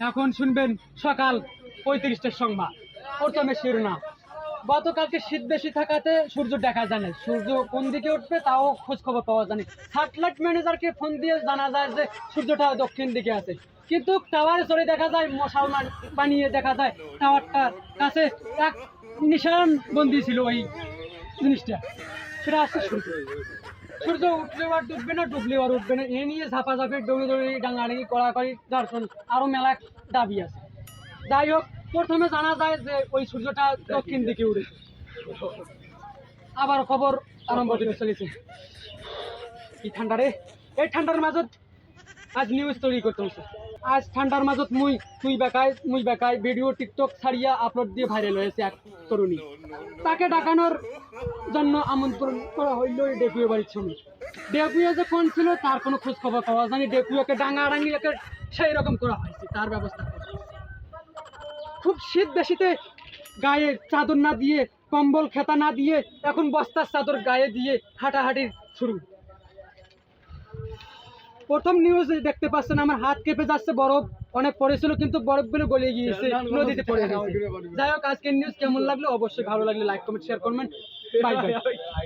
এখন শুনবেন সকাল পঁয়ত্রিশটার সংবাদ। প্রথমে শিরোনাম। গতকালকে শীত বেশি থাকাতে সূর্য দেখা যায় না সূর্য কোন দিকে উঠবে তাও খোঁজ খবর পাওয়া যায় না স্যাটেলাইট ম্যানেজারকে ফোন দিয়ে জানা যায় যে সূর্যটা দক্ষিণ দিকে আছে। কিন্তু টাওয়ারে চড়ে দেখা যায়, মশাল বানিয়ে দেখা যায় টাওয়ারটার কাছে। এক নিশান বন্দি ছিল ওই জিনিসটা। সেটা আসছে সূর্য। সূর্য উঠলেও আর ডুববে না ডুবলেও আর উঠবে না এ নিয়ে ঝাপাঝাপি দৌড়ি দৌড়ি ডাঙাড়ি কড়াকড়ি দর্শন আরও মেলা দাবি আছে যাই হোক প্রথমে জানা যায় যে ওই সূর্যটা দক্ষিণ দিকে উঠেছে আবার খবর আরম্ভ চলেছে কি ঠান্ডা রে এই ঠান্ডার মাজত আজ নিউজ তৈরি করতে হচ্ছে আজ ঠান্ডার মাজত মুই, তুই বেকায়, মুই বেকায় ভিডিও টিকটক ছাড়িয়া আপলোড দিয়ে ভাইরাল হয়েছে এক তরুণী। তাকে ডাকানোর জন্য আমন্ত্রণ করা হইল এই ডেপুয়ে বাড়ির সঙ্গে ডেপুয়ে যে কোন ছিল, তার কোনো খোঁজ খবর পাওয়া যায়নি। ডেপুয়াকে ডাঙা ডাঙি একে সেই রকম করা হয়েছে, তার ব্যবস্থা খুব শীত বেশিতে গায়ে চাদর না দিয়ে, কম্বল খেতা না দিয়ে, এখন বস্তার চাদর গায়ে দিয়ে হাঁটাহাঁটি শুরু। প্রথম নিউজ দেখতে পাচ্ছেন আমার হাত কেঁপে যাচ্ছে বরফ অনেক পড়েছিল কিন্তু বরফগুলো গলে গিয়েছে নদীতে পড়ে গেছে। যাই হোক আজকের নিউজ কেমন লাগল? অবশ্যই ভালো লাগলে লাইক কমেন্ট শেয়ার করবেন। Bye bye